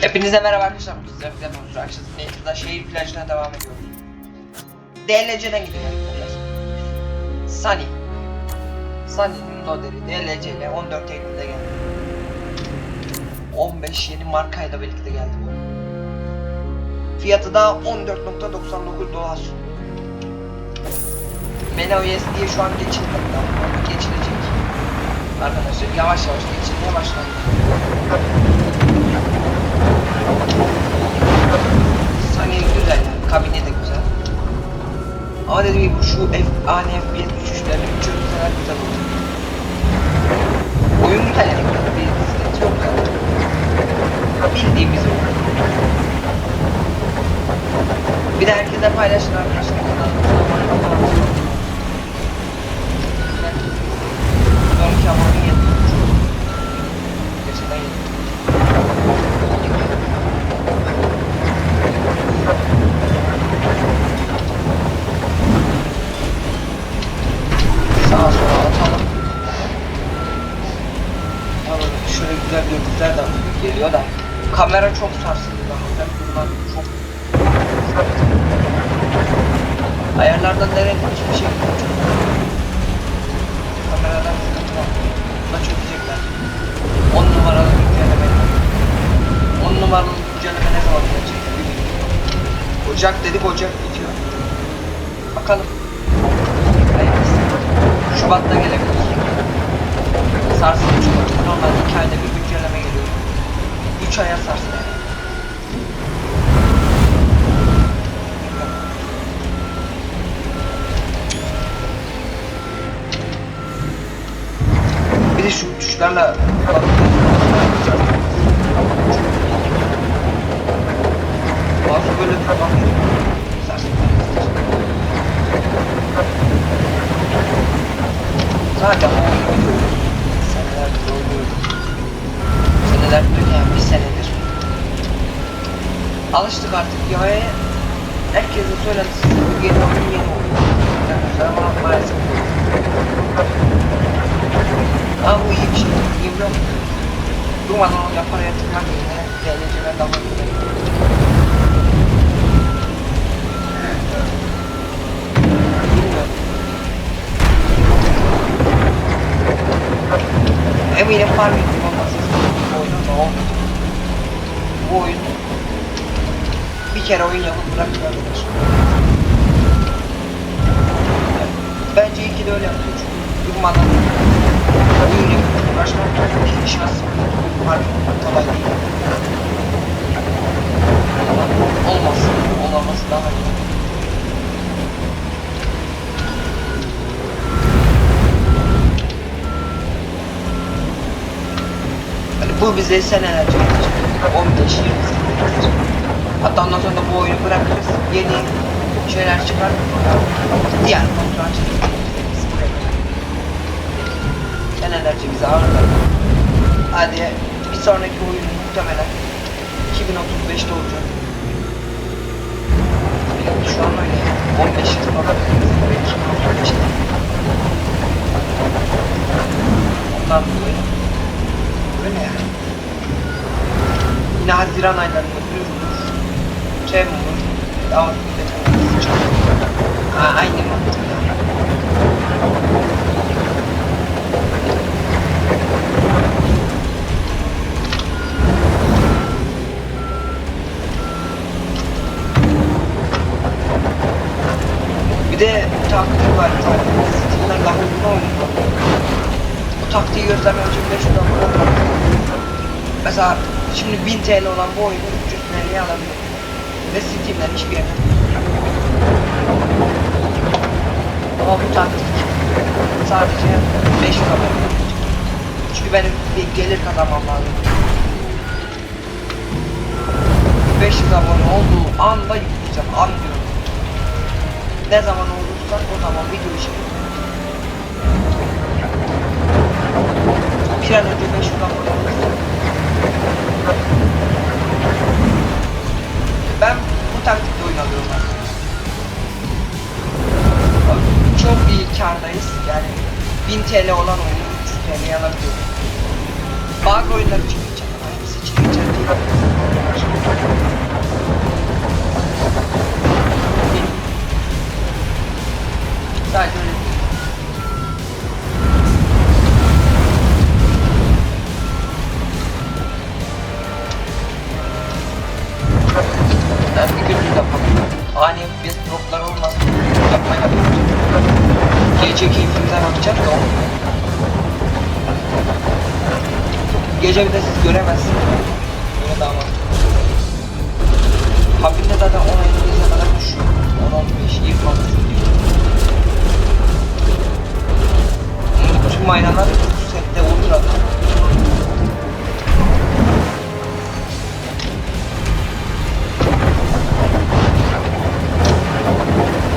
Hepinize merhaba arkadaşlar. Biz de Güzel Monster Akşası Nathan'da şehir plajına devam ediyoruz. DLC'den gidiyor arkadaşlar. Sunny. Sunny'nin modeli DLC ile 14 Eylül'de geldi. 15 yeni markayla birlikte geldi bu. Fiyatı da 14.99 dolar. Mena USD'ye şu an geçilmedi daha. Ama geçilecek. Arkadaşlar yavaş yavaş geçilmeye başladı. Sunny güzel yani. Kabini de güzel. Ama dediğim gibi şu F, ani FPS düşüşlerini bir çözümseler güzel olur. Oyun güzel yani. Bir sıkıntı yok zaten. Bildiğimiz oyun. Bir de herkese paylaşın arkadaşlar. Kanalımıza abone olun. Sonraki abone yedim. Gerçekten yedim. Sağa sola atalım. Tamam şöyle güzel görüntüler de geliyor da. Kamera çok sarsıldı ben bundan çok ayarlardan nereye hiçbir şey yok. Kameradan sıkıntı var. Buna çözecekler. 10 numaralı güncelleme 10 numaralı güncelleme ne zaman gelecek. Ocak dedik Ocak bitiyor. Bakalım. Şubat'ta gelebilir. Sarsılmış olabilir. Normalde 2 ayda bir güncelleme geliyor. 3 aya sarstı yani. Bir de şu tuşlarla Bazı böyle tamam. Zaten o oyunu senelerdir oynuyorum. Senelerdir yani bir senedir. Alıştık artık ya. Herkesin söylentisi bu yeni oyun yeni oyun. Arkadaşlar ama maalesef. Ama bu iyi bir şey. İyi biliyor musun? Durmadan onu yapar yatırmak yerine daha iyi. Bilmiyorum. Eminim farming olması bu oyunun da olmayacak. Bu oyun bir kere oyun yapıp arkadaşlar. Bence iyi ki de öyle yapıyor çünkü durmadan oyun yapıp uğraşmak bir iş aslında. Farming kolay değil. Ama olmasın, olmaması daha iyi. Bu bize senelerce gelecek. 15 20 sene gelecek. Hatta ondan sonra bu oyunu bırakırız. Yeni şeyler çıkar. Diğer kontrol Senelerce bizi ağırlar. Hadi bir sonraki oyun muhtemelen 2035'te olacak. Şu an öyle yani. 15 yıl falan. 2035'te. Ondan dolayı Öyle yani. Yine Haziran aylarında duyurulur. Temmuz, Ağustos, Temmuz, Ha, aynı mantık. Bir de taktik var. Steam'den daha uzun oynuyor. Bu taktiği göstermek için 5 dakika Mesela şimdi 1000 TL olan bu oyunu 300 TL'ye alabilir. Ve Steam'den hiçbir yerden. Ama bu taktik sadece 5 abone Çünkü benim bir gelir kazanmam lazım. 500 abone olduğu anda yükleyeceğim. An diyorum. Ne zaman olursa o zaman video çekeceğim. Bir an önce 500 abone olursa ben bu taktikle oynalıyorum arkadaşlar. Çok iyi kardayız. Yani 1000 TL olan oyunu 300 TL'ye alabiliyoruz. Bazı oyunlar için geçer hepsi için. Gece bir de siz göremezsiniz. Böyle daha mantıklı. Kabinde zaten 10 50'ye kadar düşüyor. 10 15 20 30 diyor. Yani bütün maynalar bu sette olur adam.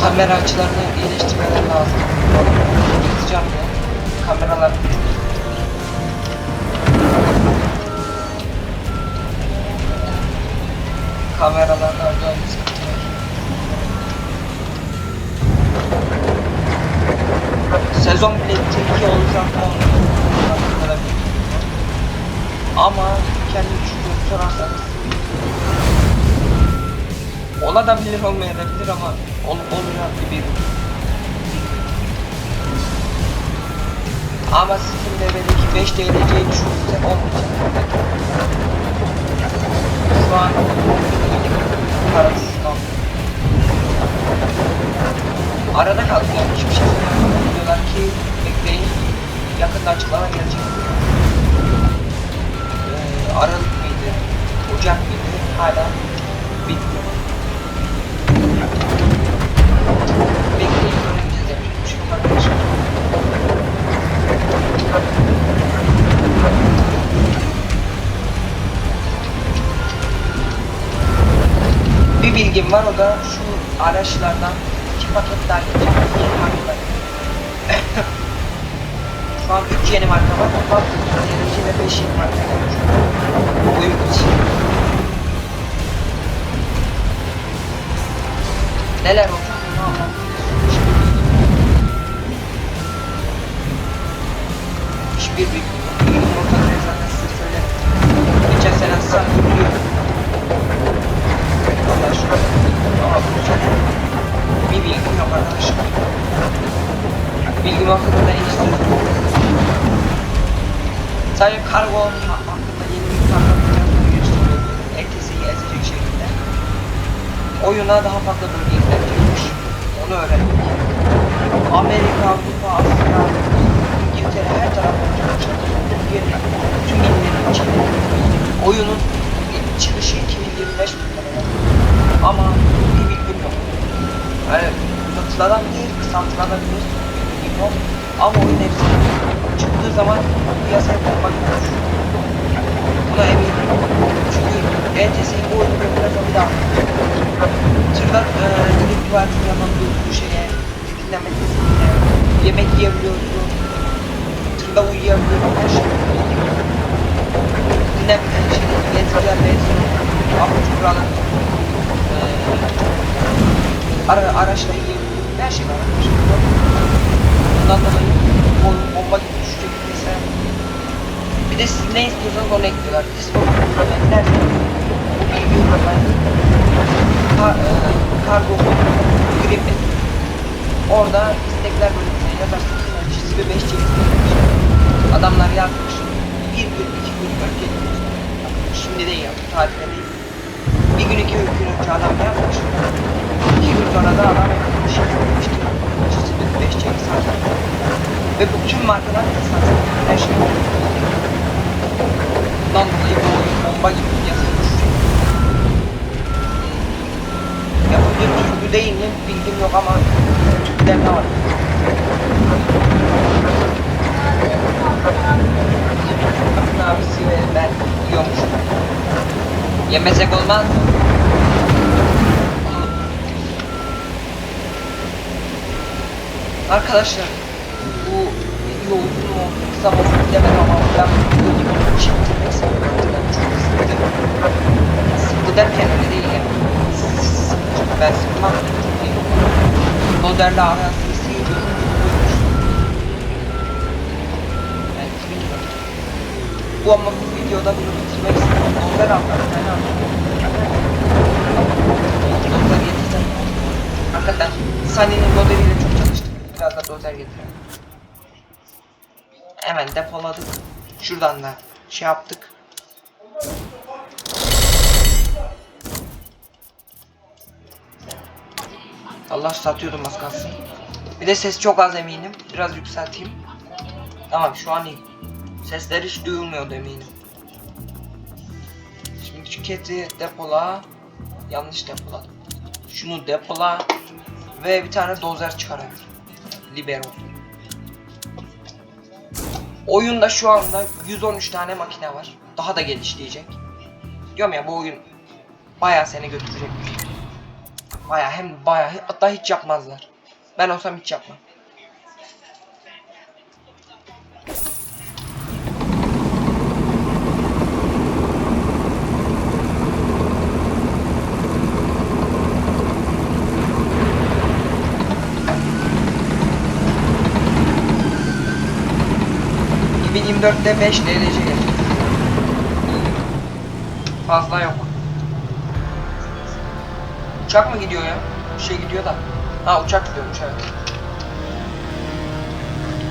Kamera açılarını iyileştirmeleri lazım. Yazacağım ya. Kameralar Kameralarda acayip sıkıntı. Sezon bileti 2 olacak mı? Ama kendi düşüncemi sorarsanız Ola da bilir olmayabilir ama ol, olacak gibi. Ama sizin devredeki 5 TL'yi düşünürsek olmayacak. Kaldım. Arada kaldım yani hiçbir şey söylemiyorum. Diyorlar ki bekleyin yakında açıklama gelecek. Ee, Aralık mıydı? Ocak mıydı? Hala bilgim var o da şu araçlardan iki paket daha gelecek. Yeni markalar. Şu an 3 yeni marka var. Toplam 2 ve 5 yeni marka gelmiş. Oyun için. Neler olacak bunu anlatmak Hiçbir bilgim Oyuna daha fazla bölge eklenecekmiş. Onu öğrendik. Amerika, Avrupa, Asya, İngiltere her tarafta Türkiye'nin tüm illerin içinde. Oyunun çıkışı 2025 muhtemelen. Ama bir bilgim yok. Yani uzatılabilir, kısaltılabilir bir bilgim yok. Ama oyun hepsi çıktığı zaman piyasaya konmak düşünüyorum. Buna eminim. Çünkü ETS'yi bu oyunu bir daha Tırlar e, gidip tuvaletini yapabiliyorsun şeye, dinlenme testine, yemek yiyebiliyorsun, tırda uyuyabiliyorsun, her şey. Dinlenme, şey, yetkiler, yetkiler, akıcı buralar, e, ara, araçla yiyebiliyorsun, her şey var. Bundan dolayı bomba gibi düşecek mesela. Bir de siz ne istiyorsanız onu ekliyorlar. Discord eklerse bu bilgi ben ka e, kargo gripi orada istekler bölümüne yazarsınız. Çizgi 5 çizgi Adamlar yazmış. Bir gün, iki gün önce şimdi değil ya, tarihte değil. Bir gün, iki gün önce adam yazmış. İki gün sonra da adam şey yapmıştı. Çizgi 5 çizgi satıyor. Ve bu tüm markalar satıyor. Her şey. Bundan dolayı bu oyun bomba gibi yazılmış. Yapabilir türlü değil mi bilgim yok ama Ne var? Bakın abisi ben yiyormuş. Yemesek olmaz mı? Arkadaşlar bu video uzun mu kısa mı bilemem ama ben bu videoyu sıkıldım. Sıkıldı derken öyle değil yani. Ben sıkılmam. Ben bilmiyorum. Bu ama bu videoda bunu bitirmek istiyorum. Ben almak. Doder yeter. Hakikaten Sunny'nin modeliyle çok çalıştım. Biraz da dozer getirelim. Hemen depoladık. Şuradan da şey yaptık. Allah satıyordum az kalsın. Bir de ses çok az eminim. Biraz yükselteyim. Tamam şu an iyi. Sesler hiç duyulmuyordu eminim. Şimdi tüketi depola. Yanlış depoladım. Şunu depola. Ve bir tane dozer çıkarayım. Libero. Oyunda şu anda 113 tane makine var. Daha da gelişleyecek. Diyorum ya bu oyun bayağı seni götürecek. Bayağı hem bayağı hatta hiç yapmazlar. Ben olsam hiç yapmam. ...2024'te 5 DLC gelecek. Fazla yok. Uçak mı gidiyor ya? Bir şey gidiyor da. Ha uçak gidiyormuş evet.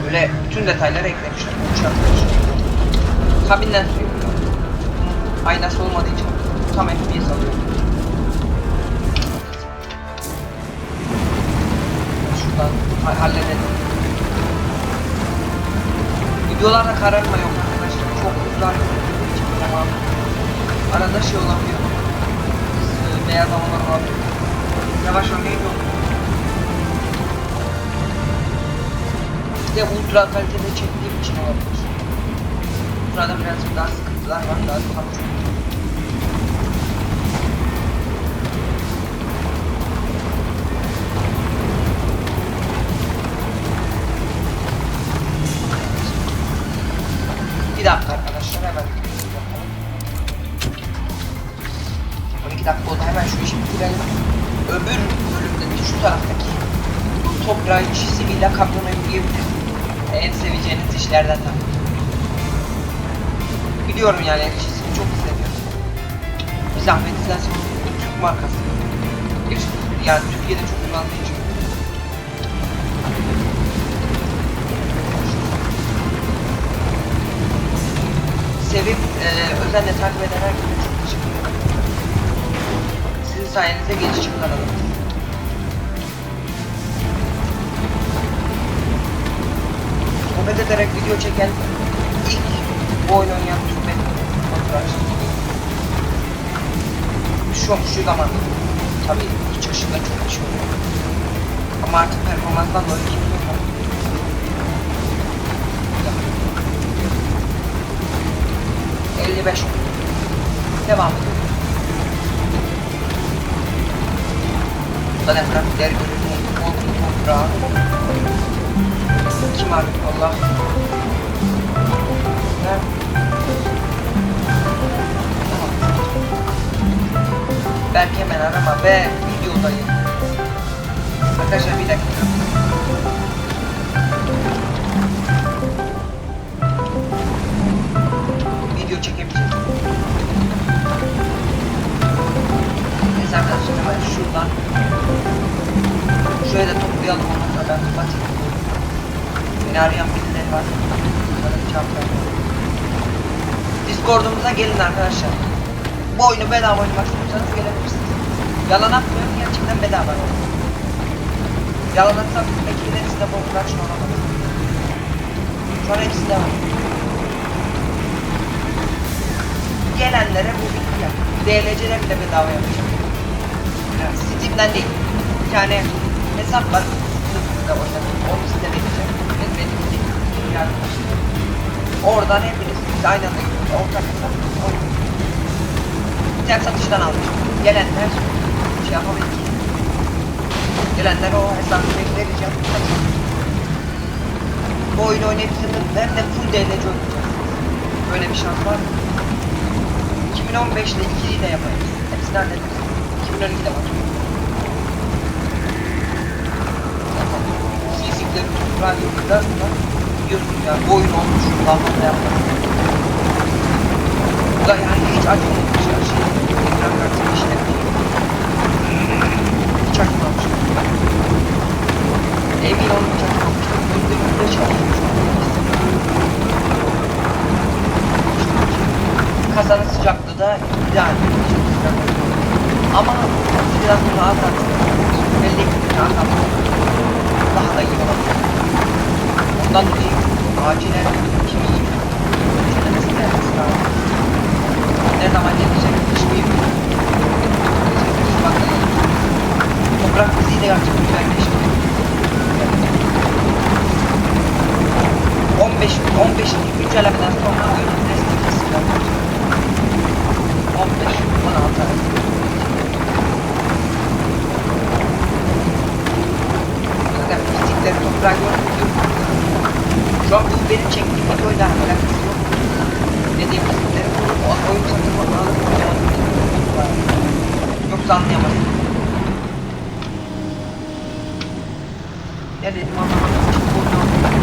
Böyle bütün detayları eklemişler. Uçak Kabinden sürüyor. Aynası olmadığı için tam FPS alıyor. Şuradan ha- halledelim. Videolarda kararma yok arkadaşlar. Çok uzun için tamam. Arada şey olabiliyor. Beyaz havalar olabiliyor. Yavaş oynayın yok. Bir de ultra kalitede çektiğim için olabilir. Ultra'da birazcık daha sıkıntılar var. Daha çok. Bir dakika arkadaşlar hemen yapalım. 12 dakika hemen şu işi bitirelim. Öbür bölümde de şu taraftaki toprağı işisiyle kamyona yürüyebilir. En seveceğiniz işlerden tabii. Biliyorum yani el işisini çok seviyorum. Bir zahmet izlersin. Türk markası. Yani Türkiye'de çok kullandığı için. Sevip e, özenle takip eden herkese sayenizde gelişim kanalı. Sohbet ederek video çeken ilk bu oyun oynayan Türk benim. Şu, şu zaman tabii ilk çıkışında çok bir şey oluyor. Ama artık performanstan dolayı kimse yok. Elli beş Devam edelim. Zaten grafikler görünüyor. Korkunç toprağı. Kim var? Allah. Ne? Tamam. Belki hemen arama be videodayım. Arkadaşlar bir dakika. Ondan sonra ben kapatayım. Beni arayan birileri var. Onlara bir cevap. Discord'umuza gelin arkadaşlar. Bu oyunu bedava oynamak istiyorsanız gelebilirsiniz. Yalan atmıyorum gerçekten bedava. Yalan atsam eklileri size bu production olamaz. Şu an hepsinde var. Gelenlere bu bilgi yap. Bile bedava yapacağım. Yani Steam'den değil. Bir hesap var. Sırtımda oynadım. Onu size vereceğim. Ve benim değil. Yani Oradan hepiniz biz aynı anda gidiyoruz. Ortak hesap. Bir tek satıştan almışım. Gelenler şey yapabilir. Gelenler o hesabı vereceğim. Bu oyunu oynayabilirsiniz. Hem de full DLC oynayacağız. Böyle bir şans var mı? 2015'te 2'yi de yaparız. Hepsini hallederiz. 2012'de var. Yürüdüler sonra biliyorsun ya bu oyun olmuş. Daha fazla yapmadım. Bu da yani hiç açmamış her şey. Ekran kartını işlemiş. Hiç açmamış. Emin olmayacak. Kasanın sıcaklığı da ideal. Çok sıcak. Ama biraz daha az belli ki daha az daha da iyi olabilir. Ondan dolayı acilen kimi incelemesi gelmesi lazım. Ne zaman gelecek hiçbir hiçbir bakalım. Toprak fiziği de gerçekten güzelleşti. 15 15 güncellemeden sonra oyunun resmi kesildi. 15 16 arası. Zaten fizikleri toprağa gördüm. Şu an bu benim çektiğim videoyla alakası yok. Dediğim fizikleri o oyun satın alıp oynamadım. Yoksa anlayamadım. Ne dedim anlamadım. Oyunu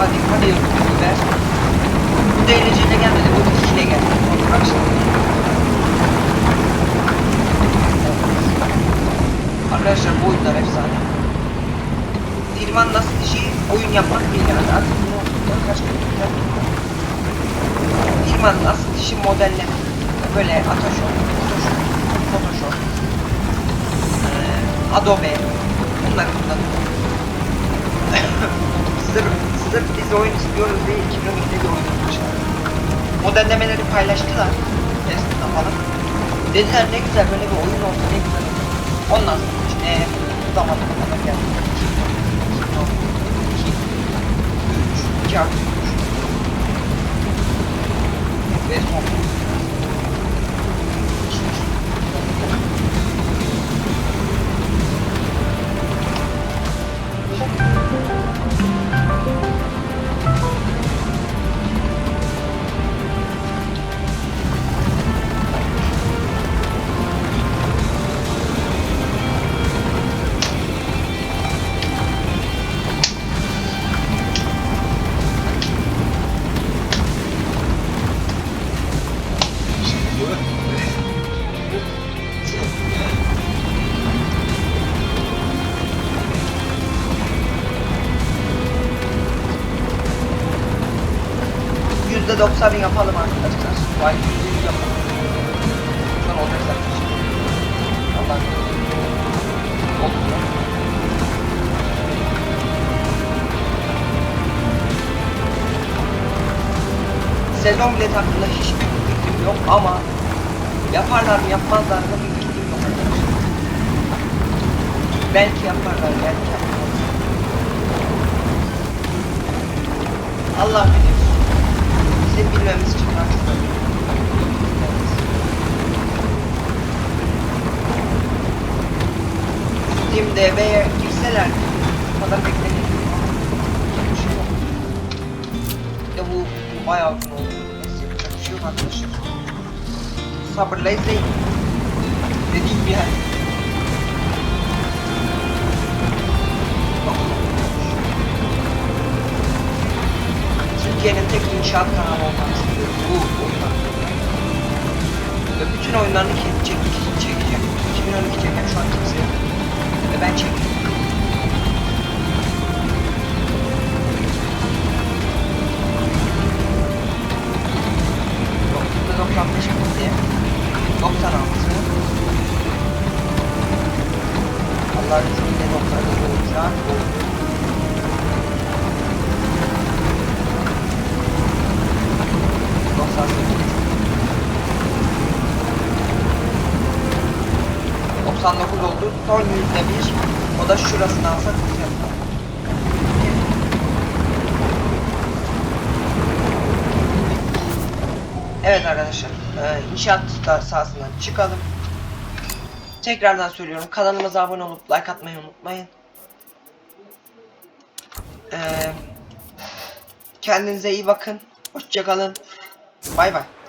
Hadi, hadi, hadi ver. Bu ile gelmedi, bu ile geldi. Arkadaşlar bu oyunlar efsane. Firman nasıl işi oyun yapmak değil yani. Artık bunu kaç kere. Firman nasıl işi modelleme. Böyle Photoshop, Photoshop, Photoshop, Adobe. Bunları kullanıyor. sırf, sırf biz oyun istiyoruz diye 2012'de bir oyun yapmışlar. Modellemeleri paylaştılar. Test'te falan. Dediler ne güzel böyle bir oyun olsa ne güzel olur. Ondan sonra işte bu zamana kadar geldi. 2012, 3, 2 artı 3. Ve son. Yapalım arkadaşlar. Yüzde yüz yapalım. Sonra olacak zaten. Allah Olmuyor. Sezon bilet hakkında hiçbir fikrim yok ama yaparlar mı yapmazlar mı bir fikrim yok. Belki yaparlar, belki yapmazlar. Allah bilir. Bilmemiz için daha çok önemli. Steam DB'ye girseler bu kadar beklenir. Bir şey yok. Bir de bu, bu bayağı uzun oldu. Neyse yapacak bir şey yok arkadaşlar. Sabırla izleyin. Dediğim yani. Türkiye'nin tek inşaat kanalı olmak istiyorum bu oyunlar. Ve bütün oyunlarını kendi çek çekeceğim. 2012 çeken şu an kimse yok. Ve ben çektim. Yok, %95 bitti. 96. Allah'ın izniyle 97 olacak. 99 oldu. Son yüzde bir. O da şurasını alsak güzel. Evet arkadaşlar. e, inşaat da- sahasından çıkalım. Tekrardan söylüyorum. Kanalımıza abone olup like atmayı unutmayın. Ee, kendinize iyi bakın. Hoşçakalın. 拜拜。